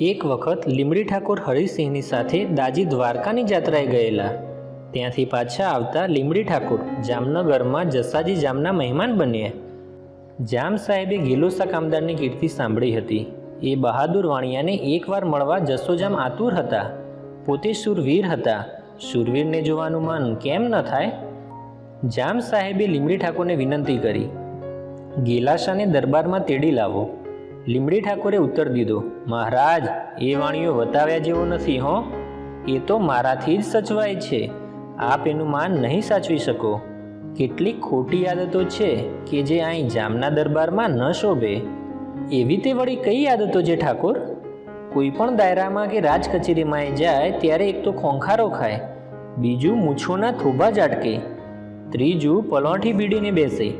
એક વખત લીમડી ઠાકોર હરિસિંહની સાથે દાજી દ્વારકાની જાત્રાએ ગયેલા. ત્યાંથી પાછા આવતા લીમડી ઠાકોર જામનગરમાં જસાજી જામના મહેમાન બન્યા. જામ સાહેબે ગિલોસા કામદારની કીર્તિ સાંભળી હતી. એ બહાદુર વાણિયાને એકવાર મળવા જસોજામ આતુર હતા. પોતે શૂરવીર હતા. શૂરવીરને જોવાનું મન કેમ ન થાય? જામ સાહેબે લીમડી ઠાકોરને વિનંતી કરી. ગેલાશાને દરબારમાં તેડી લાવો. લીમડી ઠાકોરે ઉત્તર દીધો, મહારાજ, એ વાણીઓ વતાવ્યા જેવો નથી હો. એ તો મારાથી જ સચવાય છે. આપ એનું માન નહીં સાચવી શકો. કેટલીક ખોટી આદતો છે કે જે અહીં જામના દરબારમાં ન શોભે. એવી તે વળી કઈ આદતો છે ઠાકોર? કોઈ પણ દાયરામાં કે રાજ કચેરીમાં એ જાય ત્યારે એક તો ખોંખારો ખાય, બીજું મૂછોના થોભા ઝાટકે, ત્રીજું પલોઠી બીડીને બેસે,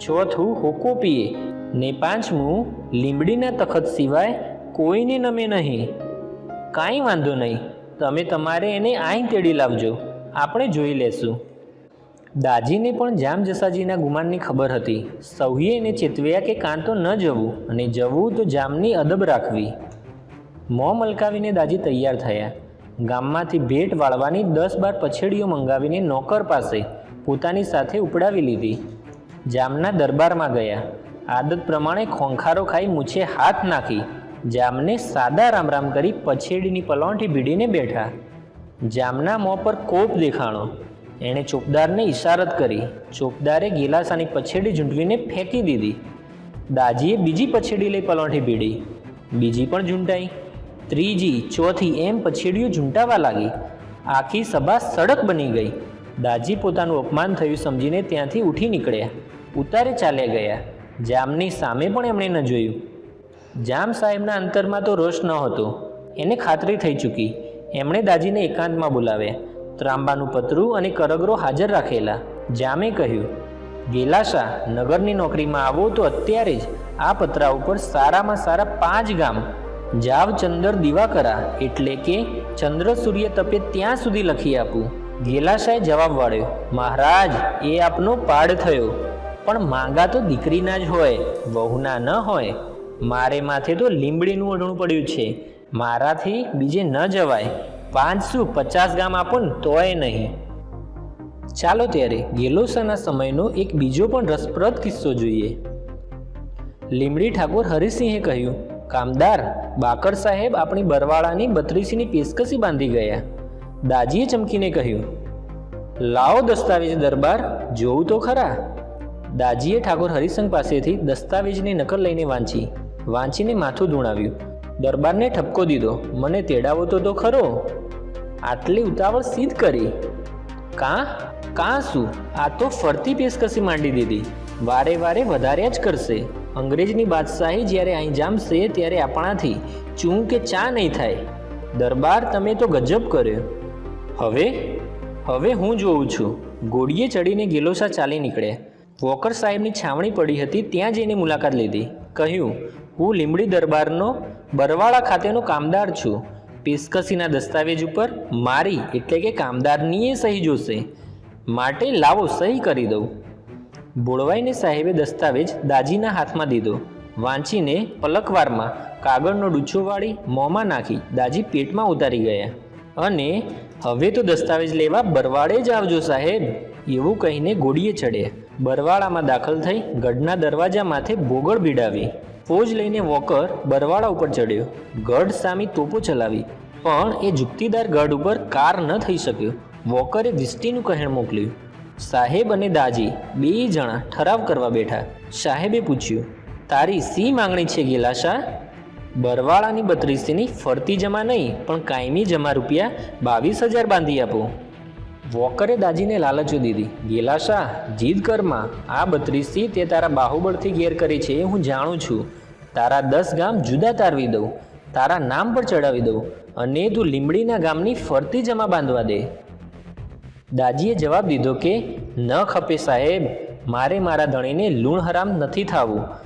ચોથું હોકો પીએ ને પાંચમું લીમડીના તખત સિવાય કોઈને નમે નહીં. કાંઈ વાંધો નહીં, તમે તમારે એને અહીં તેડી લાવજો. આપણે જોઈ લેશું. દાજીને પણ જામ જસાજીના ગુમાનની ખબર હતી. સૌએ એને ચેતવ્યા કે કાં તો ન જવું અને જવું તો જામની અદબ રાખવી. મોં મલકાવીને દાજી તૈયાર થયા. ગામમાંથી ભેટ વાળવાની દસ બાર પછેડીઓ મંગાવીને નોકર પાસે પોતાની સાથે ઉપડાવી લીધી. જામના દરબારમાં ગયા. આદત પ્રમાણે ખોંખારો ખાઈ મૂછે હાથ નાખી, જામને સાદા રામ રામ કરી પછેડીની પલોંઠી ભીડીને બેઠા. જામના મોં પર કોપ દેખાણો. એણે ચોપદારને ઈશારત કરી. ચોપદારે ગિલાસાની પછેડી ઝૂંટવીને ફેંકી દીધી. દાજીએ બીજી પછેડી લઈ પલોંઠી ભીડી. બીજી પણ ઝૂંટાઈ. ત્રીજી, ચોથી એમ પછેડીઓ ઝૂંટાવા લાગી. આખી સભા સડક બની ગઈ. દાજી પોતાનું અપમાન થયું સમજીને ત્યાંથી ઉઠી નીકળ્યા. ઉતારે ચાલ્યા ગયા. જામની સામે પણ એમણે ન જોયું. જામ સાહેબના અંતરમાં તો રોષ ન હતો. એને ખાતરી થઈ ચૂકી. એમણે દાજીને એકાંતમાં બોલાવ્યા. ત્રાંબાનું પતરું અને કરગરો હાજર રાખેલા. જામે કહ્યું ગેલાશા નગરની નોકરીમાં આવો તો અત્યારે જ. આ પતરા ઉપર સારામાં સારા પાંચ ગામ. જાવ ચંદર દિવાકરા એટલે કે ચંદ્ર સૂર્ય તપે ત્યાં સુધી લખી આપું. ગેલાશાએ જવાબ વાળ્યો, મહારાજ, એ આપનો પાડ થયો. પણ માંગા તો દીકરીના જ હોય, વહુના ન હોય. મારે માથે તો લીંબડીનું ઓઢણું પડ્યું છે. મારાથી બીજે ન જવાય. પાંચસો પચાસ ગામ આપો ને તોય નહીં. ચાલો ત્યારે ગેલોસાના સમયનો એક બીજો પણ રસપ્રદ કિસ્સો જોઈએ. લીમડી ઠાકોર હરિસિંહે કહ્યું, કામદાર, બાકર સાહેબ આપણી બરવાળાની બત્રીસીની પેશકશી બાંધી ગયા. દાજીએ ચમકીને કહ્યું, લાવો દસ્તાવેજ દરબાર, જોવું તો ખરા. દાજીએ ઠાકોર હરિસંગ પાસેથી દસ્તાવેજની નકલ લઈને વાંચી. વાંચીને માથું ધૂણાવ્યું. દરબારને ઠપકો દીધો. મને તેડાવો તો તો ખરો. આટલી ઉતાવળ સીધ કરી. કાં? કાં શું? આ તો ફરતી પેશકશી માંડી દીધી. વારે વારે વધાર્યા જ કરશે. અંગ્રેજની બાદશાહી જ્યારે અહીં જામશે ત્યારે આપણાથી ચૂં કે ચા નહીં થાય. દરબાર તમે તો ગજબ કર્યો. હવે? હવે હું જોઉં છું. ઘોડીએ ચડીને ગેલોસા ચાલી નીકળ્યા. વોકર સાહેબની છાવણી પડી હતી ત્યાં જઈને મુલાકાત લીધી. કહ્યું, હું લીમડી દરબારનો બરવાળા ખાતેનો કામદાર છું. પેશકશીના દસ્તાવેજ ઉપર મારી એટલે કે કામદારનીએ સહી જોશે. માટે લાવો સહી કરી દઉં. બોળવાઈને સાહેબે દસ્તાવેજ દાજીના હાથમાં દીધો. વાંચીને પલકવારમાં કાગળનો ડૂચો વાળી મોંમાં નાખી દાજી પેટમાં ઉતારી ગયા. અને હવે તો દસ્તાવેજ લેવા બરવાડે જ આવજો સાહેબ. એવું કહીને ઘોડીએ ચડ્યા બરવાડામાં દાખલ થઈ ગઢના દરવાજા માથે ભોગળ ભીડાવી. ફોજ લઈને વોકર બરવાડા ઉપર ચડ્યો. ગઢ સામી તોપો ચલાવી. પણ એ જુક્તિદાર ગઢ ઉપર કાર ન થઈ શક્યો. વોકરે વિસ્ટીનું કહેણ મોકલ્યું. સાહેબ અને દાજી, બે જણા ઠરાવ કરવા બેઠા. સાહેબે પૂછ્યું, તારી સી માંગણી છે ગેલાશા બરવાળાની બત્રીસીની ફરતી જમા નહીં, પણ કાયમી જમા રૂપિયા બાવીસ હજાર બાંધી આપો. વોકરે દાજીને લાલચો દીધી. ગેલાશા જીદ કરમાં, આ બત્રીસી તે તારા બાહુબળથી ગેર કરી છે એ હું જાણું છું. તારા દસ ગામ જુદા તારવી દઉં. તારા નામ પર ચડાવી દઉં. અને તું લીમડીના ગામની ફરતી જમા બાંધવા દે. દાજીએ જવાબ દીધો કે, ન ખપે સાહેબ, મારે મારા ધણીને લૂણ હરામ નથી થવું.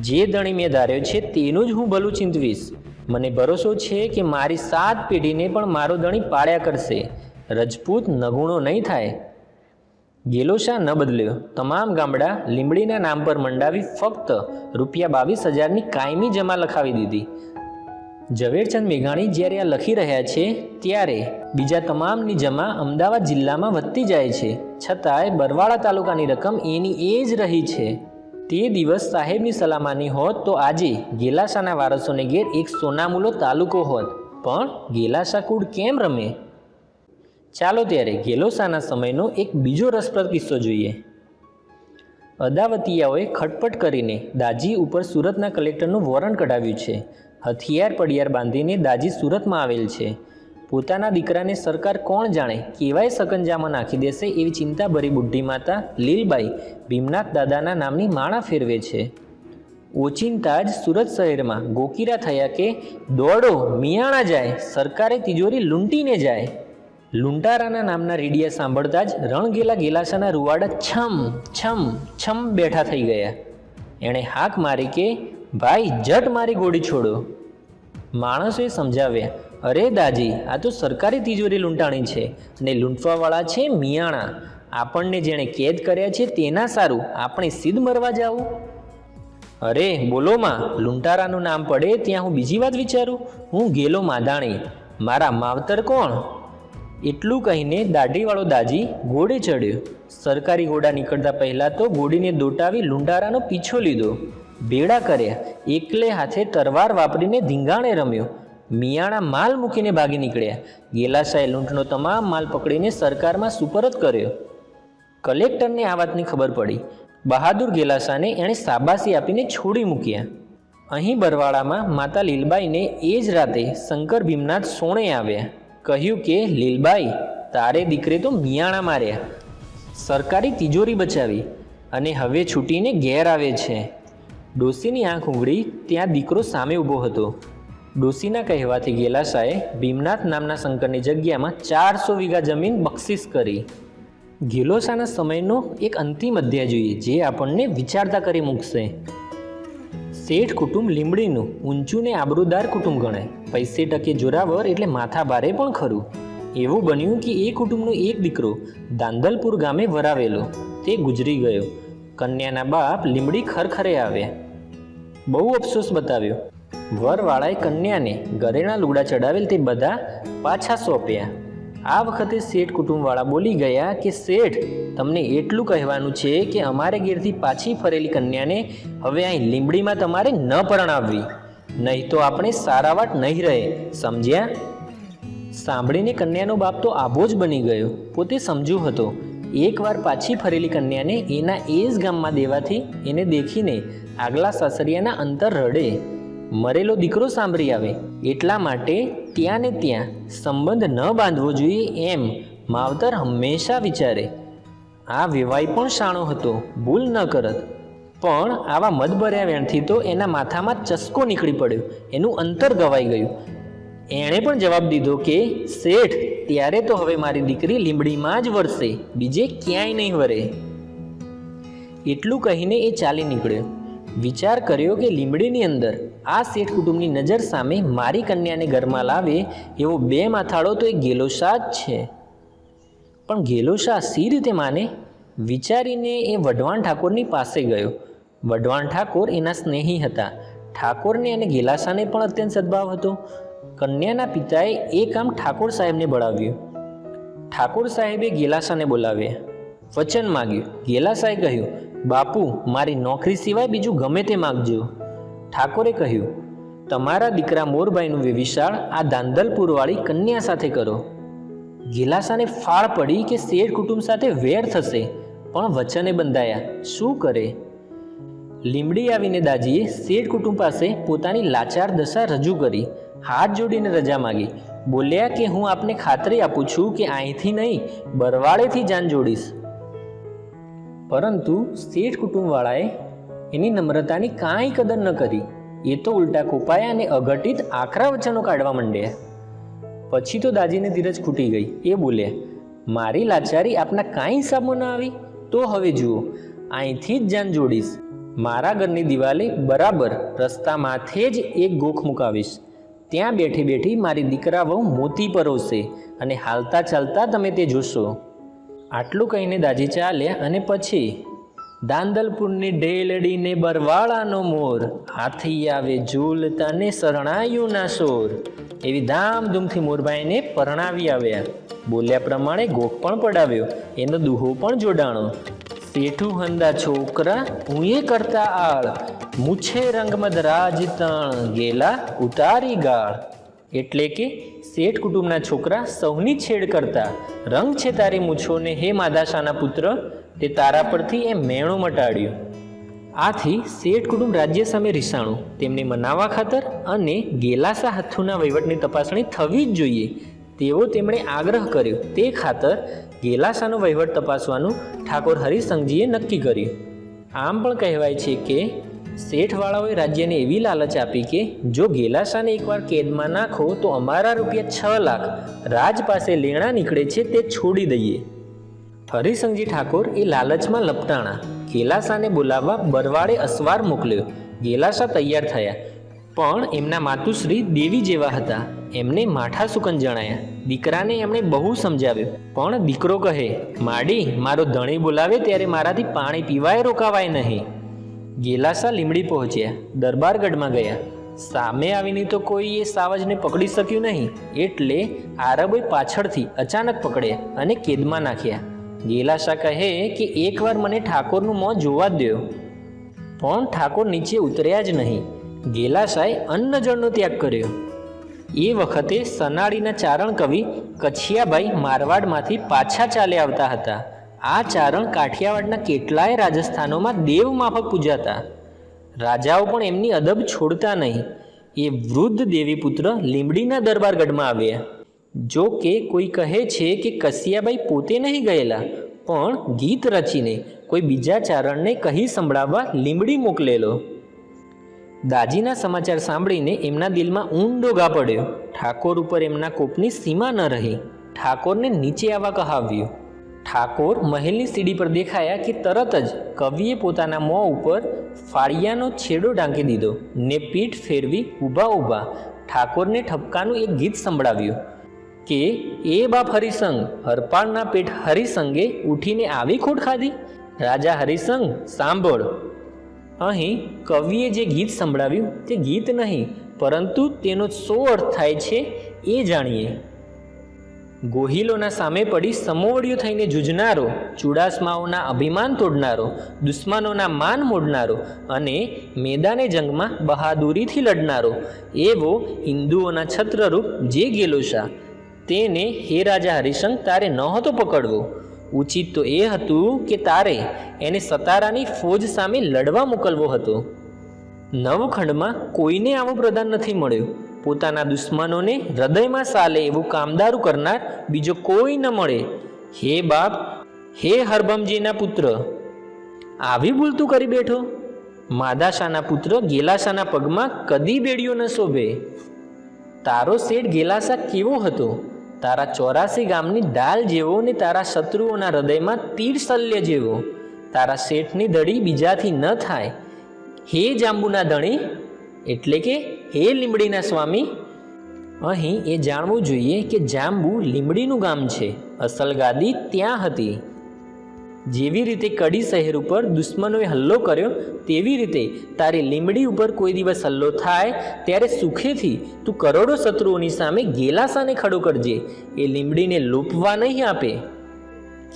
જે ધણી મેં ધાર્યો છે તેનું જ હું ભલું ચિંતવીશ. મને ભરોસો છે કે મારી સાત પેઢીને પણ મારો ધણી પાળ્યા કરશે. રજપૂત નગુણો નહીં થાય. ગેલોશા ન બદલ્યો? તમામ ગામડા લીંબડીના નામ પર મંડાવી ફક્ત રૂપિયા બાવીસ હજારની કાયમી જમા લખાવી દીધી. ઝવેરચંદ મેઘાણી જ્યારે આ લખી રહ્યા છે, ત્યારે બીજા તમામની જમા અમદાવાદ જિલ્લામાં વધતી જાય છે. છતાંય બરવાળા તાલુકાની રકમ એની એ જ રહી છે. તે દિવસ સાહેબની સલામાની હોત તો આજે ગેલાસાના વારસોને ઘેર એક સોનામૂલો તાલુકો હોત. પણ ગેલાસા કુળ કેમ રમે? ચાલો ત્યારે ગેલોસાના સમયનો એક બીજો રસપ્રદ કિસ્સો જોઈએ. અદાવતીયાઓએ ખટપટ કરીને દાજી ઉપર સુરતના કલેક્ટરનું વોરંટ કઢાવ્યું છે. હથિયાર પડિયાર બાંધીને દાજી સુરતમાં આવેલ છે. પોતાના દીકરાને સરકાર કોણ જાણે? કેવાય સકંજામાં નાખી દેશે એવી ચિંતાભરી બુઢી માતા લીલબાઈ ભીમનાથ દાદાના નામની માળા ફેરવે છે. ઓચિંતા જ સુરત શહેરમાં ગોકીરા થયા કે દોડો મિયાણા જાય, સરકારે તિજોરી લૂંટીને જાય. લુંટારાના નામના રેડિયા સાંભળતા જ રણગેલા ગેલાસાના રૂવાડા છમ છમ છમ બેઠા થઈ ગયા. એણે હાક મારી કે, ભાઈ, જટ મારી ગોળી છોડો. માણસોએ સમજાવ્યા, અરે દાજી, આ તો સરકારી તિજોરી લૂંટાણી છે અને લૂંટવાવાળા છે મિયાણા. આપણને જેણે કેદ કર્યા છે તેના સારું. આપણે સીધ મરવા જાવું. અરે બોલોમાં લૂંટારાનું નામ પડે ત્યાં હું બીજી વાત વિચારું? હું ગેલો માદાણી મારા માવતર કોણ? એટલું કહીને દાઢીવાળો દાજી ઘોડે ચડ્યો. સરકારી ઘોડા નીકળતા પહેલાં તો ઘોડીને દોટાવી લૂંટારાનો પીછો લીધો. ભેડા કર્યા એકલે હાથે તરવાર વાપરીને ધીંગાણે રમ્યો. મિયાણા માલ મૂકીને ભાગી નીકળ્યા. ગેલાશાએ લૂંટનો તમામ માલ પકડીને સરકારમાં સુપરત કર્યો. કલેક્ટરને આ વાતની ખબર પડી. બહાદુર ગેલાસાને એણે શાબાશી આપીને છોડી મૂક્યા. અહીં બરવાડામાં માતા લીલબાઈને એ જ રાતે શંકર ભીમનાથ સોણે આવ્યા. કહ્યું કે, લીલબાઈ, તારે દીકરે તો મિયાણા માર્યા. સરકારી તિજોરી બચાવી. અને હવે છૂટીને ઘેર આવે છે. ડોસીની આંખ ઉંગળી ત્યાં દીકરો સામે ઊભો હતો. ડોશીના કહેવાથી ગેલાસાએ ભીમનાથ નામના શંકરની જગ્યામાં ચારસો વીઘા જમીન બક્ષિસ કરી. ગેલોસાના સમયનો એક અંતિમ અધ્યાય જોઈએ, જે આપણને વિચારતા કરી મૂકશે. શેઠ કુટુંબ લીમડીનું ઊંચું ને આબરૂદાર કુટુંબ ગણાય પૈસે ટકે જોરાવર એટલે માથા ભારે પણ ખરું. એવું બન્યું કે એ કુટુંબનો એક દીકરો દાંદલપુર ગામે વરાવેલો. તે ગુજરી ગયો. કન્યાના બાપ લીમડી ખરખરે આવ્યા. બહુ અફસોસ બતાવ્યો. વરવાળાએ કન્યાને ઘરેણા લુગડા ચડાવેલ તે બધા પાછા સોંપ્યા. આ વખતે શેઠ કુટુંબવાળા બોલી ગયા કે, શેઠ, તમને એટલું કહેવાનું છે કે અમારે ઘેરથી પાછી ફરેલી કન્યાને હવે અહીં લીંબડીમાં તમારે ન પરણાવવી. નહીં તો આપણે સારાવાટ નહીં રહે, સમજ્યા? સાંભળીને કન્યાનો બાપ તો આબો જ બની ગયો. પોતે સમજુ હતો, એકવાર પાછી ફરેલી કન્યાને એના એ જ ગામમાં દેવાથી એને દેખીને આગલા સાસરિયાના અંતર રડે મરેલો દીકરો સાંભળી આવે. એટલા માટે ત્યાં ને ત્યાં સંબંધ ન બાંધવો જોઈએ એમ માવતર હંમેશા વિચારે. આ વિવાય પણ શાણો હતો, ભૂલ ન કરત. પણ આવા મદભર્યા વેણથી તો એના માથામાં ચસ્કો નીકળી પડ્યો, એનું અંતર ગવાઈ ગયું. એણે પણ જવાબ દીધો કે, શેઠ, ત્યારે તો હવે મારી દીકરી લીંબડીમાં જ વરસે, બીજે ક્યાંય નહીં વરે. એટલું કહીને એ ચાલી નીકળ્યો. વિચાર કર્યો કે લીંબડીની અંદર આ શેઠ કુટુંબની નજર સામે મારી કન્યાને ઘરમાં લાવે એવો બે માથાળો તો એ ગેલોશા જ છે. પણ ગેલોશા સી રીતે માને? વિચારીને એ વઢવાણ ઠાકોરની પાસે ગયો. વઢવાણ ઠાકોર એના સ્નેહી હતા. ઠાકોરને અને ગેલાસાને પણ અત્યંત સદભાવ હતો. કન્યાના પિતાએ એ કામ ઠાકોર સાહેબને બળાવ્યું. ઠાકોર સાહેબે ગેલાસાને બોલાવ્યા. વચન માગ્યું. ગેલાશાએ કહ્યું બાપુ, મારી નોકરી સિવાય બીજું ગમે તે માગજો. ઠાકોરે કહ્યું, તમારા દીકરા મોરભાઈનું વિશાળ આ દાંદલપુરવાળી કન્યા સાથે કરો. ગિલાસાને ફાળ પડી કે શેઠ કુટુંબ સાથે વેર થશે, પણ વચને બંધાયા. શું કરે? લીમડી આવીને દાજીએ શેઠ કુટુંબ પાસે પોતાની લાચાર દશા રજૂ કરી, હાથ જોડીને રજા માગી. બોલ્યા કે, હું આપને ખાતરી આપું છું કે અહીંથી નહીં, બરવાળેથી જાન જોડીશ. પરંતુ શેઠ કુટુંબવાળાએ એની નમ્રતાની કાંઈ કદર ન કરી. એ તો ઉલટા કોપાયા અને અઘટિત આકરા વચનો કાઢવા માંડ્યા. પછી તો દાજીને ધીરજ ખૂટી ગઈ. એ બોલ્યા મારી લાચારી આપના કાંઈ હિસાબમાં ન આવી? તો હવે જુઓ, અહીંથી જ જાન જોડીશ. મારા ઘરની દિવાલે બરાબર રસ્તા માથે જ એક ગોખ મુકાવીશ. ત્યાં બેઠી બેઠી મારી દીકરા વહુ મોતી પરોશે અને હાલતા ચાલતા તમે તે જોશો. આટલું કહીને દાજી ચાલ્યા અને પછી દાંદલપુરની ઢેલડીને બરવાળાનો મોર હાથી આવે ઝૂલતા ને શરણાયું ના સોર એવી ધામધૂમથી મોરભાઈને પરણાવી આવ્યા. બોલ્યા પ્રમાણે ગોખ પણ પડાવ્યો. એનો દુહો પણ જોડાણો. શેઠું હંદા છોકરા હુંએ કરતા આળ. મૂછે રંગમદ રાજ તણ ગેલા ઉતારી ગાળ. એટલે કે શેઠ કુટુંબના છોકરા સૌની છેડ કરતા, રંગ છે તારી મૂછોને, હે માદાશાના પુત્ર, તે તારા પરથી એ મેણું મટાડ્યું. આથી શેઠ કુટુંબ રાજ્ય સામે રીસાણું. તેમને મનાવવા ખાતર અને ગેલાસા હાથુના વહીવટની તપાસણી થવી જ જોઈએ. તેવો તેમણે આગ્રહ કર્યો. તે ખાતર ગેલાસાનો વહીવટ તપાસવાનું ઠાકોર હરિસંઘજીએ નક્કી કર્યું. આમ પણ કહેવાય છે કે શેઠવાળાઓએ રાજ્યને એવી લાલચ આપી કે જો ગેલાસાને એકવાર કેદમાં નાખો તો અમારા રૂપિયા છ લાખ રાજ પાસે લેણા નીકળે છે તે છોડી દઈએ. હરિસંઘજી ઠાકોર એ લાલચમાં લપટાણા. ગેલાસાને બોલાવવા બરવાડે અસવાર મોકલ્યો. ગેલાસા તૈયાર થયા. પણ એમના માતુશ્રી દેવી જેવા હતા. એમને માઠા સુકન જણાયા. દીકરાને એમણે બહુ સમજાવ્યો. પણ દીકરો કહે, માડી, મારો ધણી બોલાવે ત્યારે મારાથી પાણી પીવાય રોકાવાય નહીં. ગેલાસા લીમડી પહોંચ્યા, દરબારગઢમાં ગયા. સામે આવીને તો કોઈ એ સાવજને પકડી શક્યું નહીં, એટલે આરબોએ પાછળથી અચાનક પકડ્યા અને કેદમાં નાખ્યા. ગેલાશા કહે કે એકવાર મને ઠાકોરનું મોં જોવા જ દો પણ ઠાકોર નીચે ઉતર્યા જ નહીં. ગેલાશાએ અન્નજળનો ત્યાગ કર્યો. એ વખતે સનાળીના ચારણ કવિ કછિયાભાઈ મારવાડમાંથી પાછા ચાલે આવતા હતા. આ ચારણ કાઠિયાવાડના કેટલાય રાજસ્થાનોમાં દેવ માફક પૂજાતા. રાજાઓ પણ એમની અદબ છોડતા નહીં. એ વૃદ્ધ દેવીપુત્ર લીંબડીના દરબારગઢમાં આવ્યા. જો કે કોઈ કહે છે કે કસિયાબાઈ પોતે નહીં ગયેલા, પણ ગીત રચીને કોઈ બીજા ચારણને કહી સંભળાવવા લીંબડી મોકલેલો. દાજીના સમાચાર સાંભળીને એમના દિલમાં ઊંડો ગા પડ્યો. ઠાકોર ઉપર એમના કોપની સીમા ન રહી. ઠાકોરને નીચે આવવા કહાવ્યું. ઠાકોર મહેલની સીડી પર દેખાયા કે તરત જ કવિએ પોતાના મોં ઉપર ફાળિયાનો છેડો ઢાંકી દીધો ને પીઠ ફેરવી ઊભા ઊભા ઠાકોરને ઠપકાનું એક ગીત સંભળાવ્યું કે, એ બાપ હરિસંગ, હરપાળના પેટ હરિસંગે ઉઠીને આવી ખોટ ખાધી? રાજા હરિસંગ, સાંભળ. અહીં કવિએ જે ગીત સંભળાવ્યું તે ગીત નહીં, પરંતુ તેનો શો અર્થ થાય છે એ જાણીએ. ગોહિલોના સામે પડી સમોવડિયું થઈને જૂજનારો, ચુડાસમાઓના અભિમાન તોડનારો, દુશ્મનોના માન મોડનારો અને મેદાને જંગમાં બહાદુરીથી લડનારો, એવો હિન્દુઓના છત્રરૂપ જે ગેલોશા તેને હે રાજા હરિશંક તારે નહોતો પકડવો. ઉચિત તો એ હતું કે તારે એને સતારાની ફોજ સામે લડવા મોકલવો હતો. નવખંડમાં કોઈને આવો પ્રદાન નથી મળ્યો. પોતાના દુશ્મનોને હૃદયમાં સાલે એવું કામદારું કરનાર બીજો કોઈ ન મળે. હે બાપ, હે હરભમજીના પુત્ર, આવી ભૂલતું કરી બેઠો? માદાશાના પુત્ર ગેલાશાના પગમાં કદી બેડિયો ન શોભે. તારો શેઠ ગેલાશા કેવો હતો? તારા ચોરાસી ગામની ડાલ જેવો ને તારા શત્રુઓના હૃદયમાં તીર શલ્ય જેવો. તારા શેઠની ધડી બીજાથી ન થાય. હે જાંબુના ધણી એટલે કે હે લીમડીના સ્વામી, અહીં એ જાણવું જોઈએ કે જાંબુ લીમડીનું ગામ છે, અસલ ગાદી ત્યાં હતી. જેવી રીતે કડી શહેર ઉપર દુશ્મનોએ હલ્લો કર્યો, તેવી રીતે તારી લીમડી ઉપર કોઈ દિવસ હલ્લો થાય, ત્યારે સુખેથી તું કરોડો શત્રુઓની સામે ગેલાસાને ખડો કરજે, એ લીમડીને લૂપવા નહીં આપે.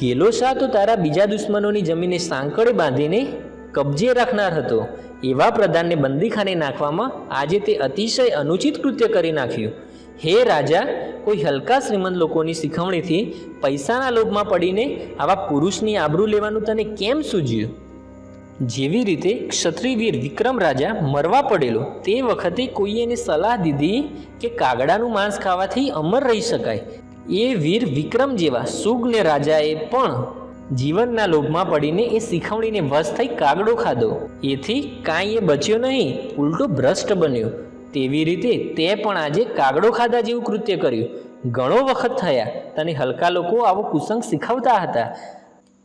ગેલોશા તો તારા બીજા દુશ્મનોની જમીને સાંકળે બાંધીને કબજે રાખનાર હતો એવા પ્રધાનને બંદીખાને નાખવામાં આજે તે અતિશય અનુચિત કૃત્ય કરી નાખ્યું. હે રાજા, કોઈ હલકા શ્રીમંત લોકોની શીખવણીથી પૈસાના લોભમાં પડીને આવા પુરુષની આબરૂ લેવાનું તને કેમ સૂજ્યું? જેવી રીતે ક્ષત્રિયવીર વિક્રમ રાજા મરવા પડેલો, તે વખતે કોઈએ એને સલાહ દીધી કે કાગડાનું માંસ ખાવાથી અમર રહી શકાય. એ વીર વિક્રમ જેવા સુગ્ન રાજાએ પણ જીવનના લોભમાં પડીને એ શીખવણીને વશ થઈ કાગડો ખાધો. એથી કાંઈ એ બચ્યો નહીં, ઉલટો ભ્રષ્ટ બન્યો. તેવી રીતે તે પણ આજે કાગડો ખાધા જેવું કૃત્ય કર્યું. ઘણો વખત થયા તને હલકા લોકો આવો કુસંગ શીખવતા હતા.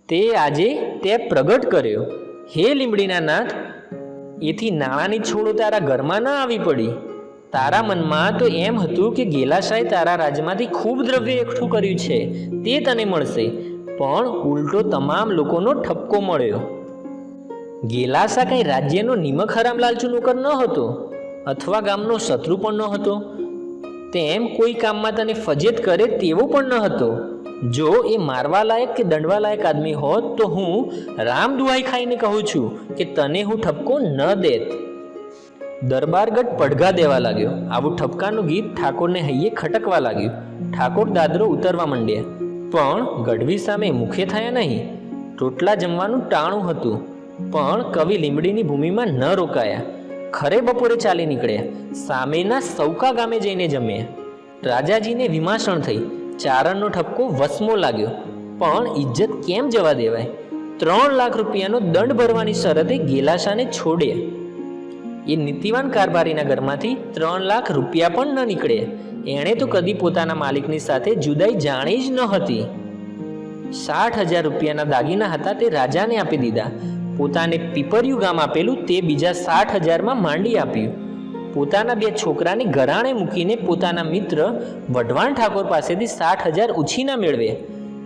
તે આજે તે પ્રગટ કર્યો. હે લીમડીના નાથ, એથી નાણાંની છોડો તારા ઘરમાં ના આવી પડી. તારા મનમાં તો એમ હતું કે ગેલાશાએ તારા રાજમાંથી ખૂબ દ્રવ્ય એકઠું કર્યું છે. તે તને મળશે. પણ ઉલટો તમામ લોકોનો ઠપકો મળ્યો. ગેલાસા કંઈ રાજ્યનો નિમક હરામ લાલચુ નોકર ન હતો, અથવા ગામનો શત્રુ પણ ન હતો. તેમ કોઈ કામમાં તને ફજેત કરે તેવો પણ ન હતો. જો એ મારવા લાયક કે દંડવા લાયક આદમી હોત, તો હું રામ દુહાઈ ખાઈને કહું છું કે તને હું ઠપકો ન દેત. દરબારગઢ પડઘા દેવા લાગ્યો. આવું ઠપકાનું ગીત ઠાકોરને હૈયે ખટકવા લાગ્યું. ઠાકોર દાદરો ઉતરવા માંડ્યા. પણ ગઢવી સામે મુખે થયા નહીં. રોટલા જમવાનું ટાણું હતું, પણ કવિ લીમડીની ભૂમિમાં ન રોકાયા. ખરે બપોરે ચાલી નીકળ્યા. સામેના સૌકા ગામે જઈને જમ્યા. રાજાજીને વિમાસણ થઈ. ચારણનો ઠપકો વસમો લાગ્યો. પણ ઇજ્જત કેમ જવા દેવાય? ત્રણ લાખ રૂપિયાનો દંડ ભરવાની શરતે ગેલાશાને છોડ્યા. એ નીતિવાન કારભારીના ઘરમાંથી ત્રણ લાખ રૂપિયા પણ ન નીકળ્યા. એણે તો કદી પોતાના માલિકની સાથે જુદાઈ જાણી જ ન હતી. સાઠ હજાર રૂપિયાના દાગીના હતા તે રાજાને આપી દીધા. પોતાને પીપરિયું ગામ આપેલું તે બીજા સાઠ હજારમાં માંડી આપ્યું. પોતાના બે છોકરાને ઘરાણે મૂકીને પોતાના મિત્ર વઢવાણ ઠાકોર પાસેથી સાઠ હજાર ઉછીના મેળવે.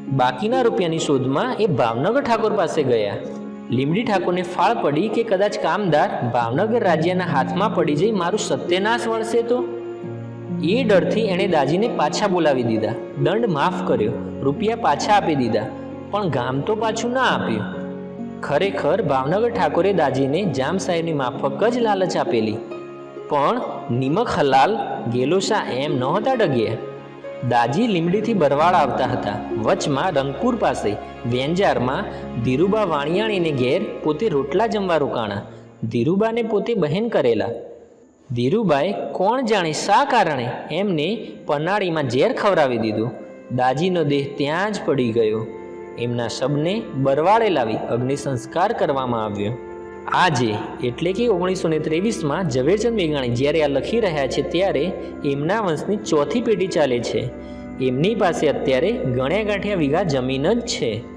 બાકીના રૂપિયાની શોધમાં એ ભાવનગર ઠાકોર પાસે ગયા. લીમડી ઠાકોરને ફાળ પડી કે કદાચ કામદાર ભાવનગર રાજ્યના હાથમાં પડી જઈ મારું સત્યનાશ વળશે તો? એ ડરથી એણે દાજીને પાછા બોલાવી દીધા. દંડ માફ કર્યો. રૂપિયા પાછા આપી દીધા. પણ ગામ તો પાછું ના આપ્યું. ખરેખર ભાવનગર ઠાકોરે દાજીને જામ સાહેબની માફક જ લાલચ આપેલી. પણ નિમક હલાલ ગેલોશા એમ નહોતા ડગ્યા. દાજી લીમડીથી બરવાળ આવતા હતા. વચમાં રંગપુર પાસે, વેંજારમાં ધીરુબા વાણિયાણીને ઘેર પોતે રોટલા જમવા રોકાણા. ધીરુબાને પોતે બહેન કરેલા. ધીરુબાએ કોણ જાણે શા કારણે એમને પનાળીમાં ઝેર ખવડાવી દીધું? દાજીનો દેહ ત્યાં જ પડી ગયો. એમના શબને બરવાળે લાવી અગ્નિ કરવામાં આવ્યો. આજે, એટલે કે ઓગણીસો ને ત્રેવીસમાં ઝવેરચંદ મેઘાણી જ્યારે આ લખી રહ્યા છે ત્યારે એમના વંશની ચોથી પેઢી ચાલે છે. એમની પાસે અત્યારે ગણ્યા ગાંઠ્યા વીઘા જમીન જ છે.